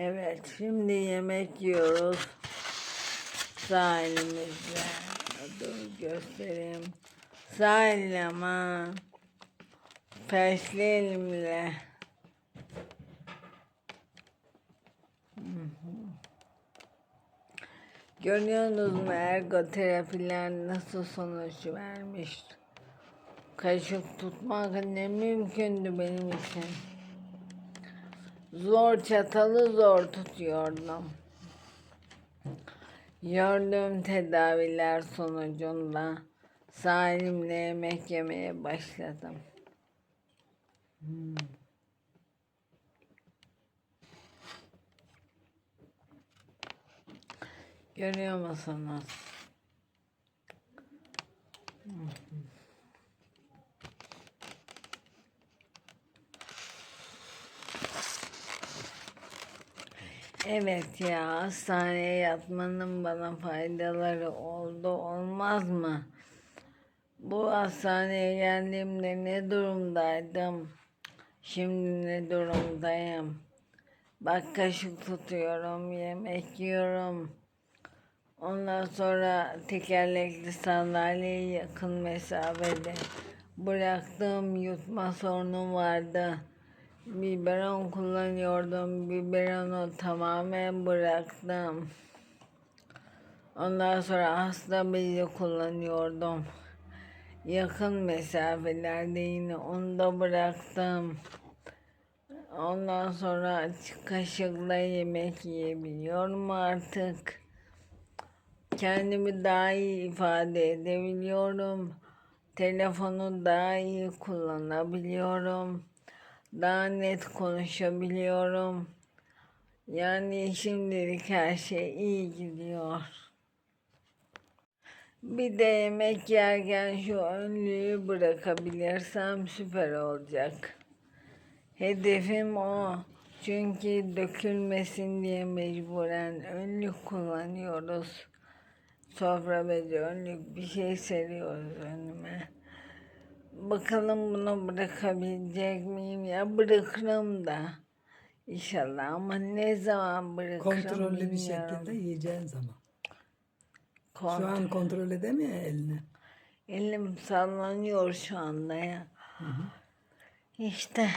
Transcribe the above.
Evet, şimdi yemek yiyoruz. Sağ elimizle. Dur göstereyim. Elimle ama. Felçli elimle. Görüyorsunuz mu ergoterapiler nasıl sonuç vermiş? Kaşık tutmak ne mümkündü benim için. Zor çatalı zor tutuyordum. Gördüğüm tedaviler sonucunda sağ elimle yemek yemeye başladım. Hmm. Görüyor musunuz? Evet ya hastaneye yatmanın bana faydaları oldu olmaz mı? Bu hastaneye geldiğimde ne durumdaydım? Şimdi ne durumdayım? Bak kaşık tutuyorum, yemek yiyorum. Ondan sonra tekerlekli sandalyeyi yakın mesafede bıraktım. Yutma sorunum vardı. Biberon kullanıyordum. Biberonu tamamen bıraktım. Ondan sonra hasta bezi kullanıyordum. Yakın mesafelerde yine onu da bıraktım. Ondan sonra kaşıkla yemek yiyebiliyorum artık. Kendimi daha iyi ifade edebiliyorum. Telefonu daha iyi kullanabiliyorum. Daha net konuşabiliyorum. Yani şimdilik her şey iyi gidiyor. Bir de yemek yerken şu önlüğü bırakabilirsem süper olacak. Hedefim o. Çünkü dökülmesin diye mecburen önlük kullanıyoruz. Sofra bezi önlük bir şey seriyoruz önüme. Bakalım bunu bırakabilecek miyim ya bırakırım da. İnşallah ama ne zaman bırakırım Kontrollü bir bilmiyorum. şekilde yiyeceğin zaman. Kont- Şu an kontrol edemiyor elini. Elim sallanıyor şu anda ya. İşte